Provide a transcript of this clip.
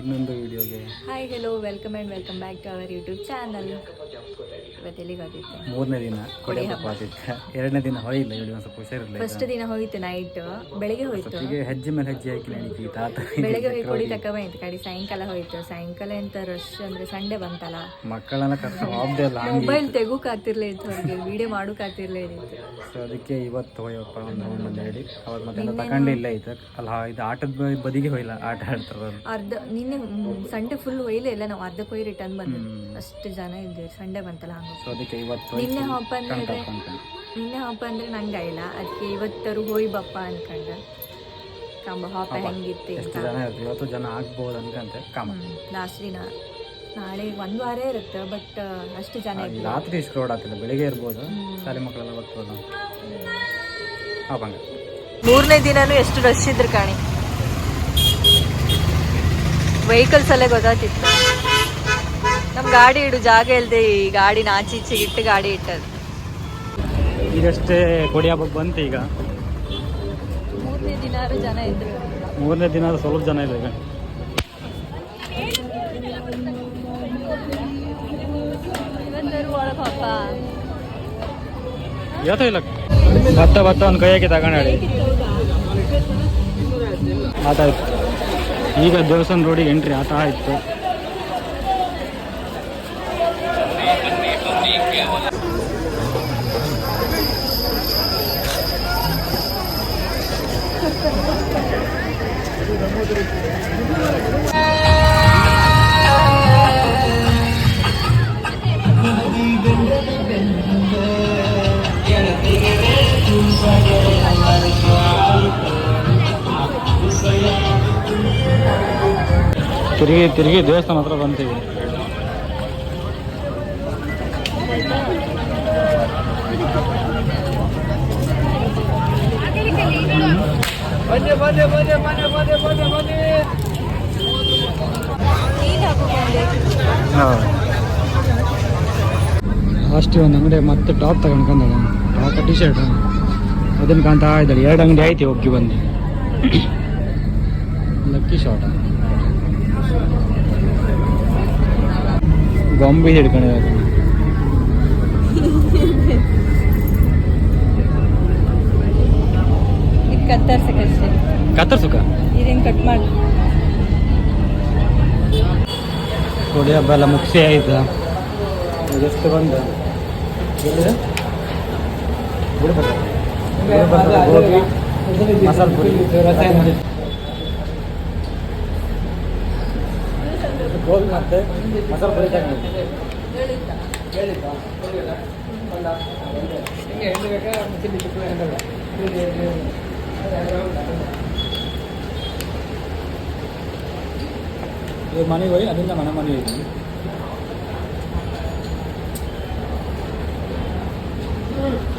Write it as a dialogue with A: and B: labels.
A: ഇന്നെന്താ video hi hello welcome and welcome back to our YouTube channel
B: ಮೂರನೇ ದಿನ ಕೊಡಿ ಆಗಿತ್ತು ಎರಡನೇ ದಿನ ಹೋಯಿಲ್ಲ ಇಲ್ಲಿ ಒಂದು ಸ್ವಲ್ಪ ಹುಷಾರಿಲ್ಲ
A: ಫಸ್ಟ್ ದಿನ ಹೋಯ್ತು ನೈಟ್ ಬೆಳಗ್ಗೆ ಹೋಯ್ತು.
B: ಈಗ ಹೆಜ್ಜೆ ಮೇಲೆ ಹೆಜ್ಜೆ ಹಾಕಿ ನಡೀತಿ ತಾತ.
A: ಬೆಳಗ್ಗೆ ಹೋಗಿ ಕೊಡಿ ತಕ್ಕ ಬಂತು ಕಡೆ. ಸಾಯಂಕಾಲ ಹೋಯ್ತು. ಸಾಯಂಕಾಲ ಎಂತ ರಶ್ ಅಂದ್ರೆ ಸಂಡೆ ಬಂತಲ್ಲ.
B: ಮಕ್ಕಳನ್ನ ಕರ್ಕೊಂಡು ಹೋಗ್ದೆ ಅಲ್ಲ
A: ಮೊಬೈಲ್ ತೆಗೋಕ್ ಆಗ್ತಿರ್ಲೇ ಇತ್ತು ಅವ್ರಿಗೆ ವಿಡಿಯೋ ಮಾಡೋಕ್ ಆಗ್ತಿರ್ಲೇ ಇತ್ತು
B: ಸೊ ಅದಕ್ಕೆ ಇವತ್ತು ಹೋಯಪ್ಪ ಒಂದು ರೌಂಡ್ ಅಂತ ಹೇಳಿ. ಅವ್ರ ಮತ್ತೆ ತಗೊಂಡಿಲ್ಲ ಇತ್ತು. ಅಲ್ಲ ಇದು ಆಟದ ಬದಿಗೆ ಹೋಗಿಲ್ಲ ಆಟ ಆಡ್ತಾರೆ
A: ಅರ್ಧ ನಿನ್ನೆ ಸಂಡೆ ಫುಲ್ ಹೋಯ್ಲೇ ಇಲ್ಲ ನಾವು. ಅರ್ಧಕ್ಕೆ ಹೋಗಿ ರಿಟರ್ನ್ ಬಂದ್ವಿ. ಅಷ್ಟು ಜನ ಇದ್ದೀವಿ ಸಂಡೆ ಬಂತಲ್ಲ
B: ಸೊ ಅದಕ್ಕೆ ಇವತ್ತು
A: ನಿನ್ನೆ ಹಬ್ಬ ಅಂದ್ರೆ ನಿನ್ನೆ ಹಬ್ಬ ಅಂದ್ರೆ ನಂಗೆ ಇಲ್ಲ ಅದಕ್ಕೆ ಇವತ್ತರು ಹೋಯ್ ಬಪ್ಪ ಅನ್ಕಂಡ. ಕಂಬ ಹಬ್ಬ ಹೆಂಗಿತ್ತು
B: ಎಷ್ಟು ಜನ ಇವತ್ತು ಜನ ಆಗ್ಬೋದು ಅನ್ಕಂತೆ ಕಾಮ.
A: ಲಾಸ್ಟ್ ದಿನ. ನಾಳೆ ಒಂದು ವಾರ ಇರುತ್ತೆ ಬಟ್ ಅಷ್ಟು ಜನ
B: ಇಲ್ಲ ರಾತ್ರಿ ಇಷ್ಟು ರೋಡ್ ಆಗ್ತಿಲ್ಲ ಬೆಳಿಗ್ಗೆ ಇರ್ಬೋದು. ಶಾಲೆ ಮಕ್ಕಳೆಲ್ಲ ಬರ್ಬೋದು ಹಬ್ಬಂಗ ಬಂಗ
A: ಮೂರನೇ ದಿನನೂ ಎಷ್ಟು ರಶ್ ಇದ್ರು ಕಾಣಿ. ವೆಹಿಕಲ್ಸ್ ಅಲ್ಲೇ ಗೊತ್ತಾಗ್ತಿತ್ತು. ನಮ್ಮ ಗಾಡಿ ಇಡು ಜಾಗ ಇಲ್ದೆ ಈ ಗಾಡಿನ ಆಚೆ ಈಚೆಗೆ ಇಟ್ಟು ಗಾಡಿ ಇಟ್ಟದ್ದು.
B: ಈಗಷ್ಟೇ ಕೊಡಿ ಹಬ್ಬಕ್ಕೆ ಬಂತು ಈಗ.
A: ಮೂರನೇ ದಿನಾರು ಜನ ಇದ್ರು.
B: ಮೂರನೇ ದಿನ ಸ್ವಲ್ಪ ಜನ ಇದೆ ಈಗ. ಇವತ್ತು ಇಲ್ಲ. ಭತ್ತ ಭತ್ತ ಒಂದು ಕೈಯಾಗಿ ತಗೊಂಡಾಡಿ ಆಟ ಆಯ್ತು. ಈಗ ದೇವಸ್ಥಾನ ರೋಡಿಗೆ ಎಂಟ್ರಿ ಆಟ ಆಯ್ತು. ತಿರುಗಿ ತಿರುಗಿ ದೇವಸ್ಥಾನ ಹತ್ರ ಬಂತೀವಿ ಅಷ್ಟು ಒಂದು ಅಂಗಡಿ ಮತ್ತೆ ಟಾಪ್ ತಗೊಂಡ್ಕೊಂಡ ಟಾಪ್ ಟಿ ಶರ್ಟ್ ಅದನ್ನ ಕಾಣ್ತಾ ಇದ್ದಾಳೆ. ಎರಡು ಅಂಗಡಿ ಆಯ್ತು ಹೋಗಿ ಬಂದು. ಲಕ್ಕಿ ಶಾಟ್ ಗೊಂಬೆ ಹಿಡ್ಕೊಂಡಿದ್ದಾರೆ
A: ಕತ್ತರ್ಸಕ್ಕಷ್ಟೇ
B: ಕತ್ತರ್ ಸುಖ
A: ಇದೇನು ಕಟ್ ಮಾಡಿ.
B: ಕೊಡಿ ಹಬ್ಬ ಎಲ್ಲ ಮುಗಿಸಿ ಆಯ್ತು? ಎಷ್ಟು ಬಂದ? ಮಸಾಲೆ ಪುರಿ ಗೋಬಿ ಮತ್ತೆ ಮಸಾಲೆ ಪುರಿ ತಗೊಂಡು ಮನೆಗೆ ಹೋಗಿ ಅದರಿಂದ ಮನೆ ಮನೆ ಇದ್ದೀನಿ